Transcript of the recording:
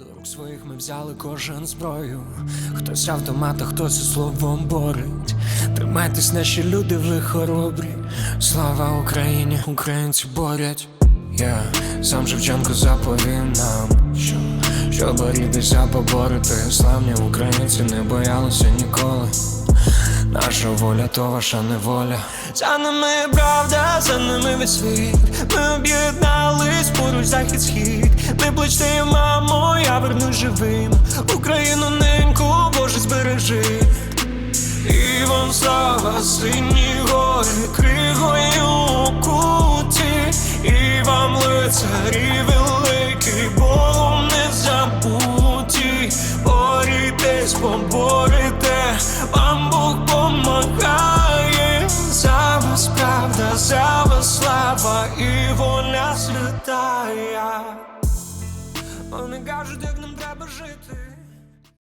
До рук своїх ми взяли кожен зброю. Хтось автомат, а хтось словом борить. Тримайтесь, наші люди, ви хоробрі. Слава Україні, українці борять. Я сам Шевченко заповів нам, що, що борітися, поборити. Славні українці не боялися ніколи. Наша воля, то ваша неволя. За нами правда, за нами весь світ. Ми об'єднались поруч захід схід. Ми плечте, мамо, живим. Україну неньку, Боже, збережи. І вам слава, сині гори, кригою куті, і вам лицарі великі, Богом не забуті, борітесь, поборете, вам Бог помагає, за вас правда, за вас слава і воля святая. Вони кажуть, як нам треба жити.